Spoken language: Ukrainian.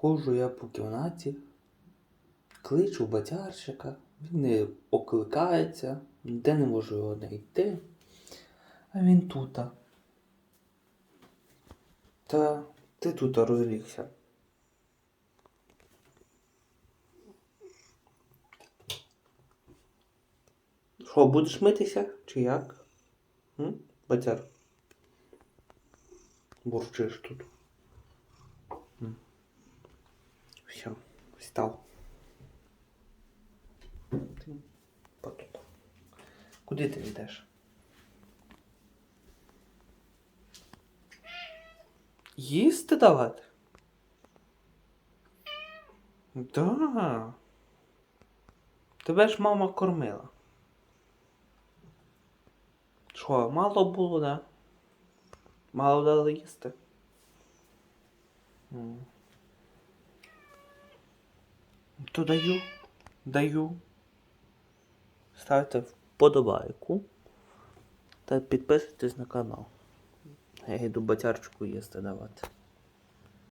Ходжу я по кімнаті, кличу батярчика, він не окликається, де не можу його знайти. А він тута. Та ти тут розлігся. Що, будеш митися? Чи як? М? Батяр? Бурчиш тут. Встав. Ти потуп. Куди ти йдеш? Їсти давати? Да. Тебе ж мама кормила. Що, мало було, да? Мало дали їсти? То даю, даю. Ставте вподобайку та підписуйтесь на канал. Я йду батярчику їсти давати.